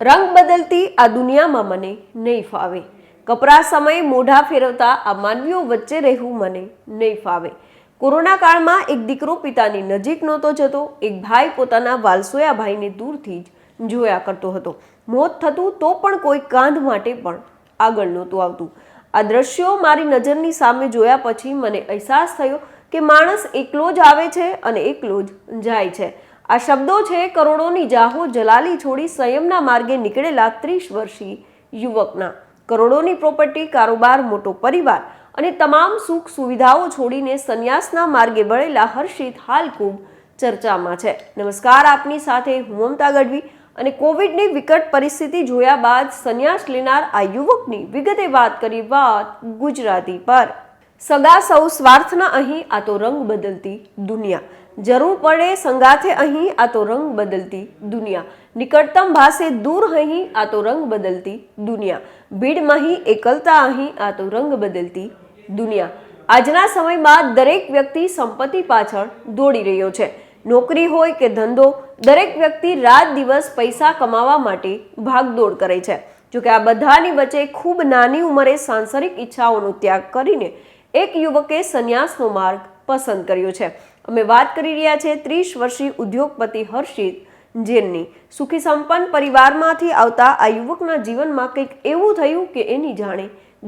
રંગ બદલતી આ દુનિયામાં મને નહીં ફાવે. કપરા સમયે મોઢા ફેરવતા આ માનવીઓ વચ્ચે રહેવું મને નહીં ફાવે. કોરોના કાળમાં એક દીકરો પિતાની નજીક નહોતો જતો, એક ભાઈ પોતાના વાલસોયા ભાઈને દૂરથી જ જોયા કરતો હતો. મોત થતું તો પણ કોઈ કાંધ માટે પણ આગળ નહોતું આવતું. આ દ્રશ્યો મારી નજરની સામે જોયા પછી મને અહેસાસ થયો કે માણસ એકલો જ આવે છે અને એકલો જ જાય છે. આ શબ્દો છે કરોડોની જાહો જલાલી છોડી સંયમના માર્ગે નીકળેલા ત્રીસ વર્ષીય યુવકના. કરોડોની પ્રોપર્ટી, કારોબાર, મોટો પરિવાર અને તમામ સુખ સુવિધાઓ છોડીને સંન્યાસના માર્ગે વળેલા હર્ષિત હાલ ખૂબ ચર્ચામાં છે. નમસ્કાર, આપની સાથે હું મમતા ગઢવી અને કોવિડની વિકટ પરિસ્થિતિ જોયા બાદ સંન્યાસ લેનાર આ યુવકની વિગતે વાત કરી વાત ગુજરાતી પર. સગા સૌ સ્વાર્થના અહીં આ તો રંગ બદલતી દુનિયા. જરૂર પડે સંગાથે અહીં આ તો રંગ બદલતી દુનિયા. નિકટતમ ભાષે દૂર અહીં આ તો રંગ બદલતી દુનિયા. ભીડમાં અહીં એકલતા અહીં આ તો રંગ બદલતી દુનિયા. આજના સમયમાં દરેક વ્યક્તિ સંપત્તિ પાછળ દોડી રહ્યો છે. નોકરી હોય કે ધંધો, દરેક વ્યક્તિ રાત દિવસ પૈસા કમાવા માટે ભાગદોડ કરે છે. જોકે આ બધાની વચ્ચે ખૂબ નાની ઉંમરે સાંસારિક ઈચ્છાઓનો ત્યાગ કરીને એક યુવકે સંન્યાસનો માર્ગ પસંદ કર્યો છે. અમે વાત કરી રહ્યા છે ત્રીસ વર્ષીય ઉદ્યોગપતિ હર્ષિત જેનની. સુખી સંપન્ન પરિવારમાંથી આવતા આ યુવકના જીવનમાં કંઈક એવું થયું કે એની જાણે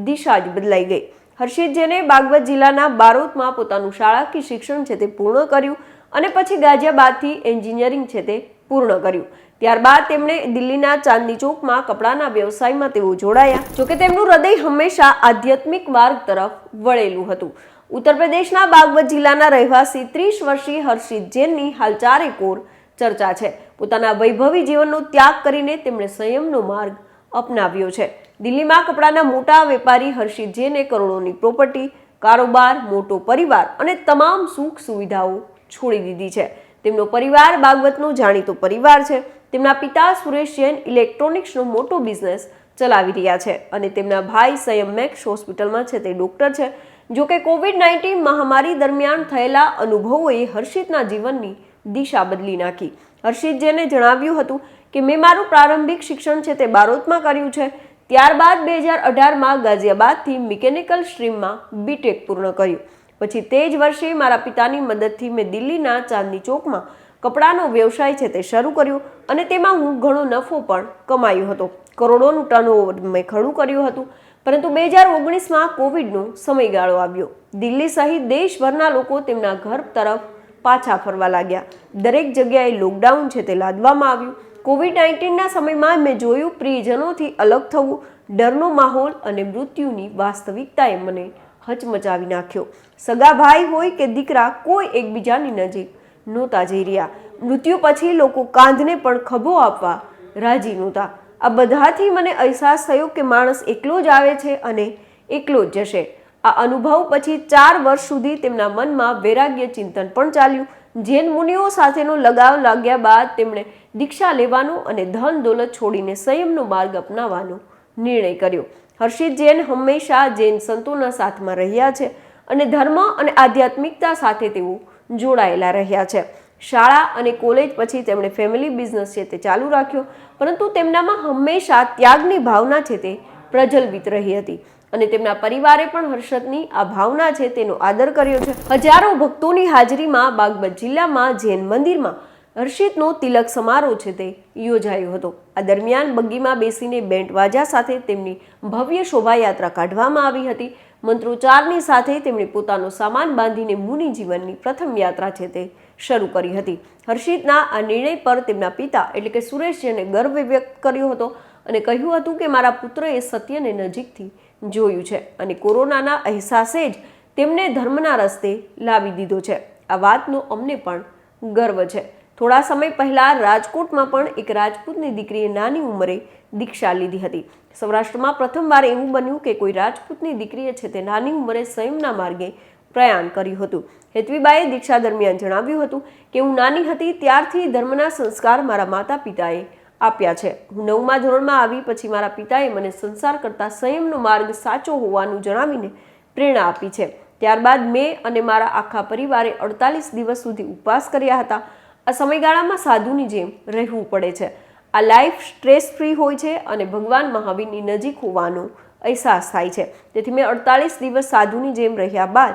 દિશા જ બદલાઈ ગઈ. હર્ષિત જેને બાગવત જિલ્લાના બારોતમાં પોતાનું શાળાકીય શિક્ષણ છે તે પૂર્ણ કર્યું અને પછી ગાઝિયાબાદથી એન્જિનિયરિંગ છે તે પૂર્ણ કર્યું. ત્યારબાદ તેમણે દિલ્હીના ચાંદની ચોકમાં કપડાના વ્યવસાયમાં તેઓ જોડાયા, જોકે તેમનું હૃદય હંમેશા આધ્યાત્મિક માર્ગ તરફ વળેલું હતું. ઉત્તર પ્રદેશના બાગવત જિલ્લાના રહેવાસી ત્રીસ વર્ષીય હર્ષિત જૈનની હાલ ચારેકોર ચર્ચા છે. પોતાના વૈભવી જીવનનો ત્યાગ કરીને તેમણે સંયમનો માર્ગ અપનાવ્યો છે. દિલ્હીમાં કપડાના મોટા વેપારી હર્ષિત જૈને કરોડોની પ્રોપર્ટી, કારોબાર, મોટો પરિવાર અને તમામ સુખ સુવિધાઓ છોડી દીધી છે. તેમનો પરિવાર બાગવતનો જાણીતો પરિવાર છે. તેમના પિતા સુરેશ જૈન ઇલેક્ટ્રોનિક્સનો મોટો બિઝનેસ ચલાવી રહ્યા છે અને તેમના ભાઈ સંયમ મેક્સ હોસ્પિટલમાં છે તે ડૉક્ટર છે. જો કે કોવિડ નાઇન્ટીન મહામારી દરમિયાન થયેલા અનુભવોએ હર્ષિતના જીવનની દિશા બદલી નાખી. હર્ષિત જેને જણાવ્યું હતું કે, મેં મારું પ્રારંભિક શિક્ષણ છે તે બારોતમાં કર્યું છે. ત્યારબાદ બે હજાર અઢારમાં ગાઝિયાબાદથી મિકેનિકલ સ્ટ્રીમમાં બીટેક પૂર્ણ કર્યું. પછી તે જ વર્ષે મારા પિતાની મદદથી મેં દિલ્હીના ચાંદની ચોકમાં કપડાનો વ્યવસાય છે તે શરૂ કર્યો અને તેમાં હું ઘણો નફો પણ કમાયો હતો. કરોડોનું ટર્નઓવર મેં ખડું કર્યું હતું. પરંતુ બે હજાર ઓગણીસમાં કોવિડનો સમયગાળો આવ્યો. દિલ્હી સહિત દેશભરના લોકો તેમના ઘર તરફ પાછા ફરવા લાગ્યા. દરેક જગ્યાએ લોકડાઉન છે તે લાદવામાં આવ્યું. કોવિડ નાઇન્ટીનના સમયમાં મેં જોયું પ્રિયજનોથી અલગ થવું, ડરનો માહોલ અને મૃત્યુની વાસ્તવિકતાએ મને હચમચાવી નાખ્યો. સગા ભાઈ હોય કે દીકરા, કોઈ એકબીજાની નજીક નહોતા જઈ રહ્યા. મૃત્યુ પછી લોકો કાંધને પણ ખભો આપવા રાજી નહોતા આ બધાથી મને અહેસાસ થયો કે માણસ એકલો જ આવે છે અને એકલો જ જશે. આ અનુભવ પછી ચાર વર્ષ સુધી તેમના મનમાં વૈરાગ્ય ચિંતન પણ ચાલ્યું. જૈન મુનિઓ સાથેનો લગાવ લાગ્યા બાદ તેમણે દીક્ષા લેવાનો અને ધન દોલત છોડીને સંયમનો માર્ગ અપનાવવાનો નિર્ણય કર્યો. હર્ષિત જૈન હંમેશા જૈન સંતોના સાથમાં રહ્યા છે અને ધર્મ અને આધ્યાત્મિકતા સાથે તેઓ જોડાયેલા રહ્યા છે. શાળા અને કોલેજ પછી તેમણે ફેમિલી બિઝનેસ છે તે ચાલુ રાખ્યો, પરંતુ તેમનામાં હંમેશા ત્યાગની ભાવના છે તે પ્રજલવિત રહી હતી અને તેમના પરિવારે પણ હર્ષદની આ ભાવના છે તેનો આદર કર્યો છે. હજારો ભક્તોની હાજરીમાં બાગબત જિલ્લામાં જૈન મંદિરમાં હર્ષિતનો તિલક સમારોહ છે તે યોજાયો હતો. આ દરમિયાન બગ્ગીમાં બેસીને બેન્ટ વાજા સાથે તેમની ભવ્ય શોભાયાત્રા કાઢવામાં આવી હતી. મંત્રોચ્ચારની સાથે તેમણે પોતાનો સામાન બાંધીને મુનિ જીવનની પ્રથમ યાત્રા છે તે શરૂ કરી હતી. હર્ષિતના આ નિર્ણય પર તેમના પિતા એટલે કે સુરેશજીને ગર્વ વ્યક્ત કર્યો હતો અને કહ્યું હતું કે મારા પુત્રએ સત્યને નજીકથી જોયું છે અને કોરોનાના અહેસાસે જ તેમને ધર્મના રસ્તે લાવી દીધો છે. આ વાતનો અમને પણ ગર્વ છે. થોડા સમય પહેલા રાજકોટમાં પણ એક રાજપૂતની દીકરીએ નાની ઉંમરે દીક્ષા લીધી હતી. સૌરાષ્ટ્રમાં પ્રથમવાર એવું બન્યું કે કોઈ રાજપૂતની દીકરીએ છે તે નાની ઉંમરે સંયમના માર્ગે પ્રયાણ કર્યું હતું. હેતવીબાએ દીક્ષા દરમિયાન જણાવ્યું હતું કે હું નાની હતી ત્યારથી ધર્મના સંસ્કાર મારા માતા પિતાએ આપ્યા છે. હું નવમા ધોરણમાં આવી પછી મારા પિતાએ મને સંસાર કરતા સંયમનો માર્ગ સાચો હોવાનું જણાવીને પ્રેરણા આપી છે. ત્યારબાદ મેં અને મારા આખા પરિવારે અડતાલીસ દિવસ સુધી ઉપવાસ કર્યા હતા. આ સમયગાળામાં સાધુની જેમ રહેવું પડે છે. આ લાઈફ સ્ટ્રેસ ફ્રી હોય છે અને ભગવાન મહાવીરની નજીક હોવાનો અહેસાસ થાય છે. તેથી મેં અડતાલીસ દિવસ સાધુની જેમ રહ્યા બાદ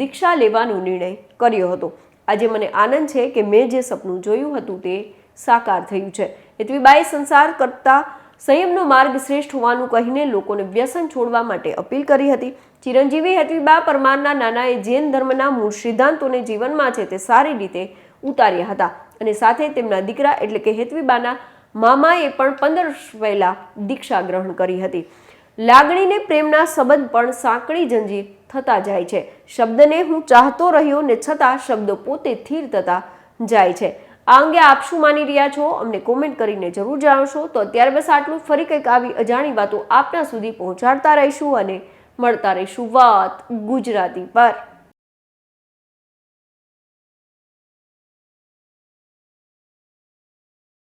દીક્ષા લેવાનો નિર્ણય કર્યો હતો. આજે મને આનંદ છે કે મેં જે સપનું જોયું હતું તે સાકાર થયું છે. હેતવીબાએ સંસાર કરતા સંયમનો માર્ગ શ્રેષ્ઠ હોવાનું કહીને લોકોને વ્યસન છોડવા માટે અપીલ કરી હતી. ચિરંજીવી હેતવીબા પરમારના નાનાએ જૈન ધર્મના મૂળ સિદ્ધાંતોને જીવનમાં છે તે સારી રીતે ઉતાર્યા હતા અને સાથે તેમના દીકરા એટલે કે હેતવીબાના મામાએ પણ પંદર વર્ષ પહેલાં દીક્ષા ગ્રહણ કરી હતી. લાગણીને પ્રેમના સંબંધ પણ સાંકડી જંજીર થતા જાય છે. શબ્દને હું ચાહતો રહ્યો ને છતાં શબ્દો પોતે સ્થિર થતા જાય છે. આ અંગે આપ શું માની રહ્યા છો? અમને કોમેન્ટ કરીને જરૂર જણાવશો. તો અત્યારે બસ આટલું. ફરી કંઈક આવી અજાણી વાતો આપના સુધી પહોંચાડતા રહીશું અને મળતા રહીશું વાત ગુજરાતી પર.